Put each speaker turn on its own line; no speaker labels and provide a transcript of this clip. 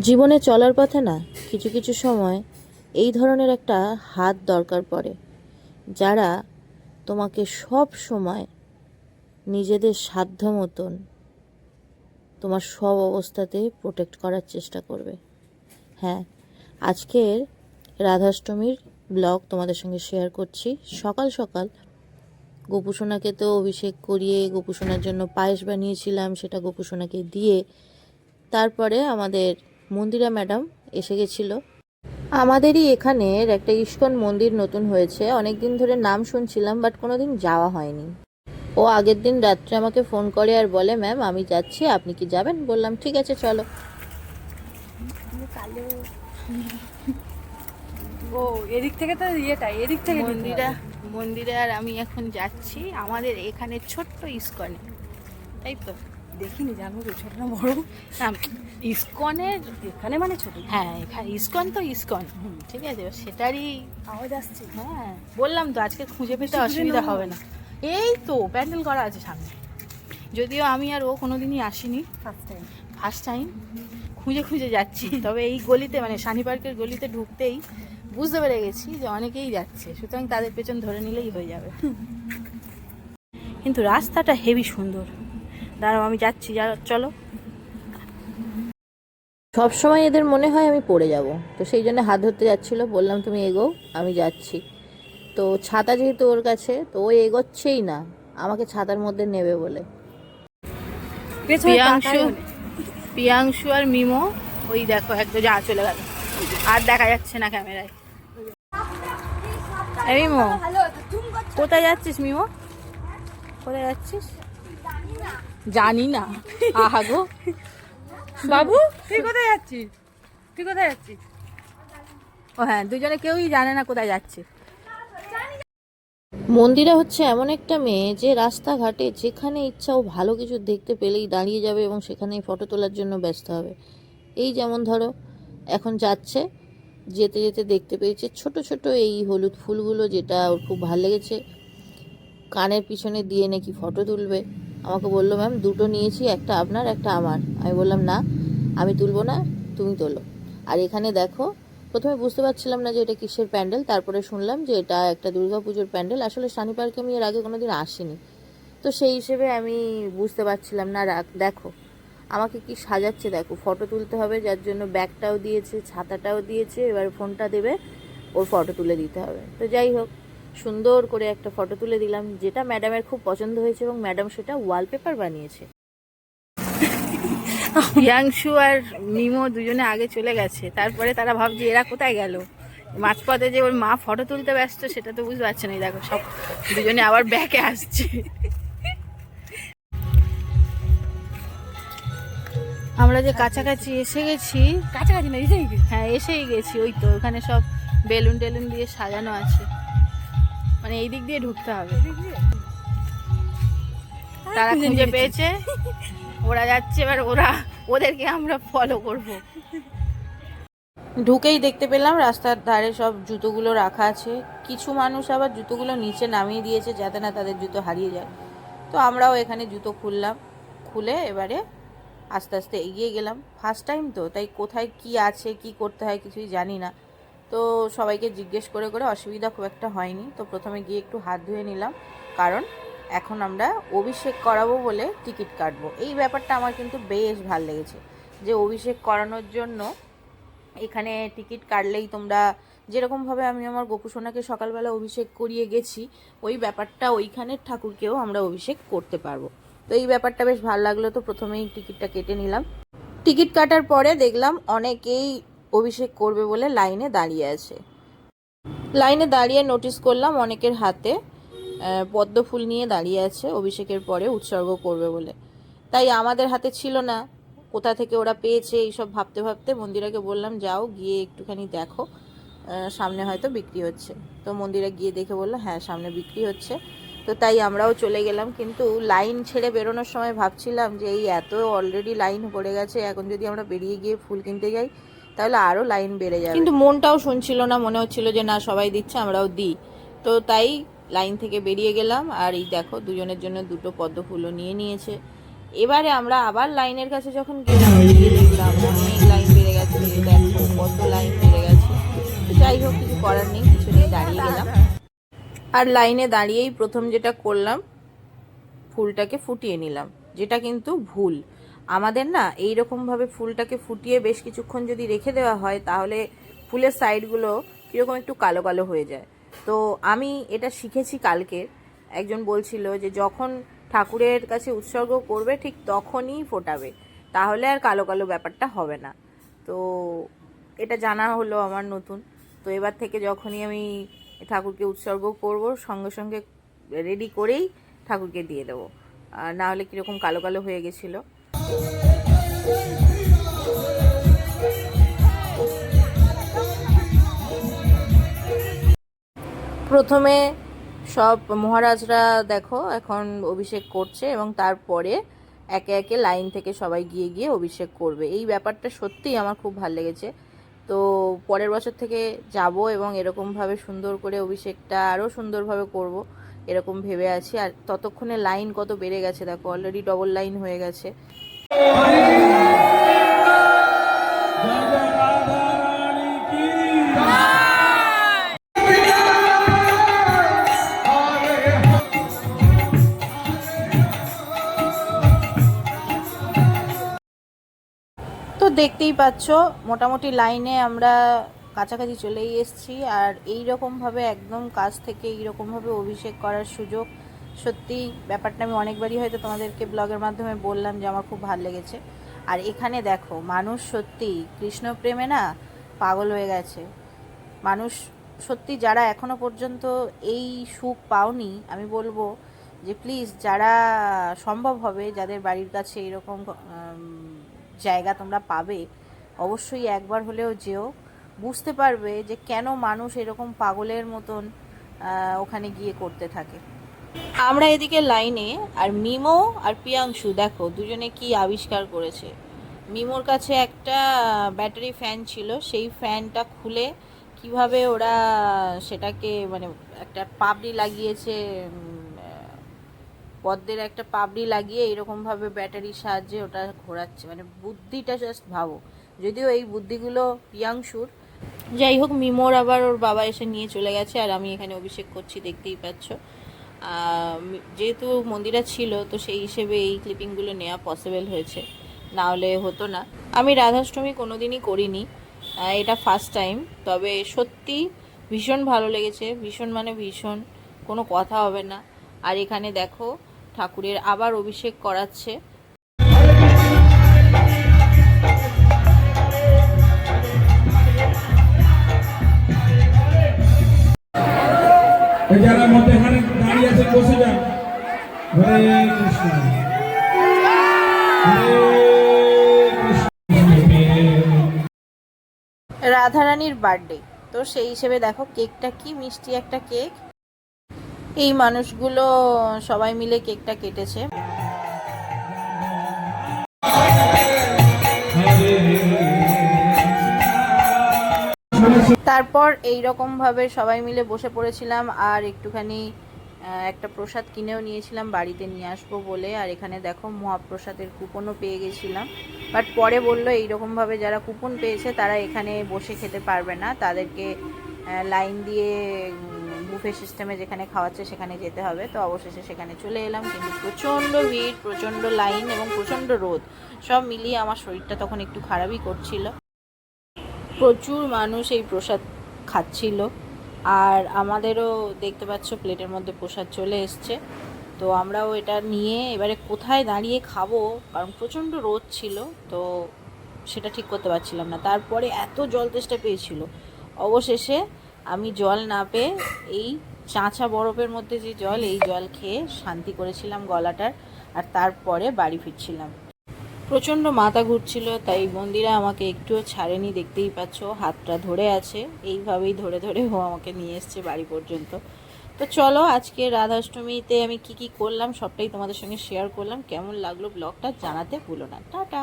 জীবনে চলার পথে না, কিছু কিছু সময় এই ধরনের একটা হাত দরকার পড়ে, যারা তোমাকে সব সময় নিজেদের সাধ্য মতন তোমার সব অবস্থাতে প্রোটেক্ট করার চেষ্টা করবে। হ্যাঁ আজকের রাধাষ্টমীর ব্লগ তোমাদের সঙ্গে শেয়ার করছি। সকাল সকাল গোপুসোনাকে তো অভিষেক করিয়ে গোপুসোনার জন্য পায়েস বানিয়েছিলাম, সেটা গোপুসোনাকে দিয়ে তারপরে আমাদের মন্দিরা ম্যাডাম এসে গেছিল। আমাদেরই এখানের একটা ইস্কন মন্দির নতুন হয়েছে। অনেক দিন ধরে নাম শুনছিলাম বাট কোনো দিন যাওয়া হয়নি। ও আগের দিন রাত্রে আমাকে ফোন করে আর বলে ম্যাম আমি যাচ্ছি আপনি কি যাবেন? বললাম ঠিক আছে চলো।
ও এদিক থেকে তো ইয়েটা এদিক থেকে
মন্দিরা মন্দিরে আর আমি এখন যাচ্ছি আমাদের এখানে ছোট্ট ইস্কনে। তাই তো?
দেখিনি জানো তো ছোট না বড়
ইস্কনের
এখানে মানে ছোট।
হ্যাঁ এখানে ইস্কন তো ইস্কন। ঠিক আছে সেটারই
আওয়াজ আসছে।
হ্যাঁ বললাম তো আজকে খুঁজে পেতে অসুবিধা হবে না। এই তো প্যান্ডেল করা আছে সামনে। যদিও আমি আর ও কোনোদিনই আসিনি।
ফার্স্ট টাইম
ফার্স্ট টাইম খুঁজে খুঁজে যাচ্ছি। তবে এই গলিতে মানে শানি পার্কের গলিতে ঢুকতেই বুঝতে পেরে গেছি যে অনেকেই যাচ্ছে। সুতরাং তাদের পেছন ধরে নিলেই হয়ে যাবে। কিন্তু রাস্তাটা হেভি সুন্দর। দাঁড়াও আমি যাচ্ছি যা চলো।
সব সময় এদের মনে হয় আমি পড়ে যাব তো সেই জন্য হাত ধরতে যাচ্ছিল বললাম তুমি এগো আমি যাচ্ছি। তো ছাতা যেহেতু ওর কাছে তো ও এগোচ্ছেই না আমাকে ছাতার মধ্যে নেবে বলে।
প্রিয়াংশু প্রিয়াংশু আর মিমো ওই দেখো একদম যা চলে গেল। আর দেখা যাচ্ছে না ক্যামেরায়। এই মিমো কোথায় যাচ্ছিস মিমো? কোথায় যাচ্ছিস? জানি না আহা গো।
বাবু? তুই কোথায় যাচ্ছিস? তুই কোথায় যাচ্ছিস?
ও হ্যাঁ দুজনে কেউই জানে না কোথায় যাচ্ছে।
মন্দিরা হচ্ছে এমন একটা মেয়ে যে রাস্তাঘাটে যেখানে ইচ্ছা ও ভালো কিছু দেখতে পেলেই দাঁড়িয়ে যাবে এবং সেখানেই ফটো তোলার জন্য ব্যস্ত হবে। এই যেমন ধরো এখন যাচ্ছে যেতে যেতে দেখতে পেয়েছে ছোট ছোট এই হলুদ ফুলগুলো যেটা ওর খুব ভালো লেগেছে। কানের পিছনে দিয়ে নাকি ফটো তুলবে। আমাকে বলল, ম্যাম, দুটো নিয়েছি, একটা আপনার, একটা আমার। আমি বললাম, না, আমি তুলবো না, তুমি তোলো। আর এখানে দেখো, প্রথমে বুঝতে পারছিলাম না যে এটা কিসের প্যান্ডেল, তারপরে শুনলাম যে এটা একটা দুর্গাপুজোর প্যান্ডেল। আসলে শানি পার্কে আমি এর আগে কোনো দিন আসিনি। তো সেই হিসেবে আমি বুঝতে পারছিলাম না দেখো, আমাকে কি সাজাচ্ছে, দেখো, ফটো তুলতে হবে, যার জন্য ব্যাগটাও দিয়েছে, ছাতাটাও দিয়েছে, এবার ফোনটা দেবে, ওর ফটো তুলে দিতে হবে। তো যাই হোক সুন্দর করে একটা ফটো তুলে দিলাম যেটা ম্যাডামের খুব পছন্দ হয়েছে এবং ম্যাডাম সেটা ওয়ালপেপার বানিয়েছে।
প্রিয়াংশু আর মিমো দুজনে আগে চলে গেছে তারপরে তারা ভাবছে এরা কোথায় গেল? মাঝপথে যে ওর মা ফটো তুলতে ব্যস্ত সেটা তো বুঝতে পারছে না দেখো সব দুজনে আবার ব্যাকে আসছে। আমরা যে কাছাকাছি এসে গেছি
কাছাকাছি না এসেই গেছি।
হ্যাঁ এসেই গেছি ওই তো ওখানে সব বেলুন টেলুন দিয়ে সাজানো আছে। মানে এই দিক দিয়ে ঢুকতে হবে। তারা
খুঁজে
পেয়েছে। ওরা যাচ্ছে এবার ওরা ওদেরকে আমরা ফলো করব। ঢুকেই দেখতে পেলাম রাস্তার ধারে সব জুতোগুলো রাখা আছে। কিছু মানুষ আবার জুতোগুলো নিচে নামিয়ে দিয়েছে যাতে না তাদের জুতো হারিয়ে যায়। তো আমরাও এখানে জুতো খুললাম খুলে এবারে আস্তে আস্তে এগিয়ে গেলাম। ফার্স্ট টাইম তো তাই কোথায় কি আছে কি করতে হয় কিছুই জানি না। তো সবাইকে জিজ্ঞেস করে করে অসুবিধা খুব একটা হয়নি। তো প্রথমে গিয়ে একটু হাত ধুয়ে নিলাম। কারণ এখন আমরা অভিষেক করাবো বলে টিকিট কাটবো। এই ব্যাপারটা আমার কিন্তু বেশ ভালো লেগেছে যে অভিষেক করানোর জন্য এখানে টিকিট কাটলেই তোমরা যেরকমভাবে আমি আমার গোপুসোনাকে সকালবেলা অভিষেক করিয়ে গেছি, ওই ব্যাপারটা ওইখানের ঠাকুরকেও আমরা অভিষেক করতে পারব। তো এই ব্যাপারটা বেশ ভালো লাগল। তো প্রথমেই টিকিটটা কেটে নিলাম। টিকিট কাটার পরে দেখলাম অনেকেই অভিষেক করবে বলে লাইনে দাঁড়িয়ে আছে। লাইনে দাঁড়িয়ে নোটিস করলাম অনেকের হাতে পদ্ম ফুল নিয়ে দাঁড়িয়ে আছে, অভিষেকের পরে উৎসর্গ করবে বলে। তাই আমাদের হাতে ছিল না। কোথা থেকে ওরা পেয়েছে এইসব ভাবতে ভাবতে মন্দিরাকে বললাম, যাও গিয়ে একটুখানি দেখো সামনে হয়তো বিক্রি হচ্ছে। তো মন্দিরে গিয়ে দেখে বলল হ্যাঁ সামনে বিক্রি হচ্ছে। তো তাই আমরাও চলে গেলাম। কিন্তু লাইন ছেড়ে বেরোনোর সময় ভাবছিলাম যে এই এত অলরেডি লাইন পড়ে গেছে, এখন যদি আমরা বেরিয়ে গিয়ে ফুল কিনতে যাই তাহলে আরও লাইন বেড়ে যাবে। কিন্তু মনটাও শুনছিল না, মনে হচ্ছিল যে না, সবাই দিচ্ছে, আমরাও দিই। তো তাই লাইন থেকে বেরিয়ে গেলাম, আর এই দেখো, দুজনের জন্য দুটো পদ্ম ফুলও নিয়ে নিয়েছে। এবারে আমরা আবার লাইনের কাছে যখন গেলাম অনেক লাইন বেড়ে গেছে দেখো কত লাইন বেড়ে গেছে। যাই হোক, কিছু করার নেই, কিছু নিয়ে দাঁড়িয়ে গেলাম। আর লাইনে দাঁড়িয়েই প্রথম যেটা করলাম, ফুলটাকে ফুটিয়ে নিলাম, যেটা কিন্তু ভুল। আমাদের না এই ভাবে ফুলটাকে ফুটিয়ে বেশ কিছুক্ষণ যদি রেখে দেওয়া হয়, তাহলে ফুলের সাইডগুলো কীরকম একটু কালো কালো হয়ে যায়। তো আমি এটা শিখেছি কালকে। একজন বলছিল যে, যখন ঠাকুরের কাছে উৎসর্গ করবে, ঠিক তখনই ফোটাবে। তাহলে আর কালো কালো ব্যাপারটা হবে না। তো এটা জানা হলো আমার নতুন। তো এবার থেকে যখনই আমি ঠাকুরকে উৎসর্গ করব, সঙ্গে সঙ্গে রেডি করেই ঠাকুরকে দিয়ে দেবো। না হলে কীরকম কালো কালো হয়ে গেছিল। প্রথমে সব মহারাজরা দেখো এখন অভিষেক করছে এবং তারপরে একে একে লাইন থেকে সবাই গিয়ে গিয়ে অভিষেক করবে। এই ব্যাপারটা সত্যিই আমার খুব ভালো লেগেছে। তো পরের বছর থেকে যাব এবং এরকমভাবে সুন্দর করে অভিষেকটা আরও সুন্দরভাবে করব, এরকম ভেবে আছি। আর ততক্ষণে লাইন কত বেড়ে গেছে দেখো অলরেডি ডবল লাইন হয়ে গেছে। তো দেখতেই পাচ্ছ, মোটামুটি লাইনে আমরা কাছাকাছি চলেই এসেছি আর এই রকমভাবে একদম কাছ থেকে এইরকমভাবে অভিষেক করার সুযোগ সত্যি ব্যাপারটা আমি অনেকবারই হয়তো তোমাদেরকে ব্লগের মাধ্যমে বললাম যে আমার খুব ভালো লেগেছে। আর এখানে দেখো, মানুষ সত্যি কৃষ্ণ প্রেমে না পাগল হয়ে গেছে। মানুষ সত্যি যারা এখনও পর্যন্ত এই সুখ পাওনি, আমি বলব যে প্লিজ যারা সম্ভব হবে, যাদের বাড়ির কাছে এরকম জায়গা তোমরা পাবে, অবশ্যই একবার হলেও যেও। বুঝতে পারবে যে কেন মানুষ এরকম পাগলের মতন ওখানে গিয়ে করতে থাকে। আমরা এদিকে লাইনে আর মিমো আর পিয়াংশু দেখো, দুজনে কি আবিষ্কার করেছে। মিমোর কাছে একটা ব্যাটারি ফ্যান ছিল, সেই ফ্যানটা খুলে কীভাবে ওরা সেটাকে মানে একটা পাবড়ি লাগিয়েছে পদ্মের একটা পাবড়ি লাগিয়ে এরকমভাবে ব্যাটারির সাহায্যে ওটা ঘোরাচ্ছে। মানে বুদ্ধিটা জাস্ট ভাবো। যদিও এই বুদ্ধিগুলো পিয়াংশুর যাই হোক, মিমোর আবার ওর বাবা এসে নিয়ে চলে গেছে, আর আমি এখানে অভিষেক করছি, দেখতেই পাচ্ছ। যেহেতু মন্দিরা ছিল, তো সেই হিসেবে এই ক্লিপিংগুলো নেওয়া পসিবল হয়েছে। না হলে হতো না। আমি রাধাষ্টমী কোনোদিনই করিনি। এটা ফার্স্ট টাইম তবে সত্যি ভীষণ ভালো লেগেছে। ভীষণ মানে ভীষণ। কোনো কথা হবে না। আর এখানে দেখো, ঠাকুরের আবার অভিষেক করাচ্ছে।
হরে কৃষ্ণ
রাধারানীর বার্থডে তো সেই হিসেবে দেখো কেকটা কি মিষ্টি একটা কেক। এই মানুষগুলো সবাই মিলে কেকটা কেটেছে। তারপর এই রকম ভাবে সবাই মিলে বসে পড়েছিলাম আর একটুখানি একটা প্রসাদ কিনেও নিয়েছিলাম, বাড়িতে নিয়ে আসব বলে। আর এখানে দেখো মহাপ্রসাদের কুপনও পেয়ে গেছিলাম। বাট পরে বলল এইরকমভাবে যারা কুপন পেয়েছে, তারা এখানে বসে খেতে পারবে না। তাদেরকে লাইন দিয়ে বুফে সিস্টেমে যেখানে খাওয়াচ্ছে সেখানে যেতে হবে। তো অবশেষে সেখানে চলে এলাম। কিন্তু প্রচণ্ড ভিড়, প্রচণ্ড লাইন এবং প্রচণ্ড রোদ। সব মিলিয়ে আমার শরীরটা তখন একটু খারাপই করছিল। প্রচুর মানুষ এই প্রসাদ খাচ্ছিল। আর আমাদেরও দেখতে পাচ্ছ প্লেটের মধ্যে প্রসাদ চলে এসছে। তো আমরাও এটা নিয়ে এবারে কোথায় দাঁড়িয়ে খাব, কারণ প্রচণ্ড রোদ ছিল, তো সেটা ঠিক করতে পারছিলাম না। তারপরে এত জল তেষ্টা পেয়েছিল। অবশেষে আমি জল না পেয়ে এই চাঁচা বরফের মধ্যে যে জল, এই জল খেয়ে শান্তি করেছিলাম গলাটার, আর তারপরে বাড়ি ফিরছিলাম। প্রচণ্ড মাথা ঘুরছিল, তাই বন্দিরা আমাকে একটুও ছাড়েনি, দেখতেই পাচ্ছ হাতটা ধরে আছে। এইভাবেই ধরে ধরে ও আমাকে নিয়ে এসছে বাড়ি পর্যন্ত। তো চলো, আজকে রাধাষ্টমীতে আমি কি কি করলাম সবটাই তোমাদের সঙ্গে শেয়ার করলাম। কেমন লাগল ব্লগটা জানাতে ভুলো না। টাটা!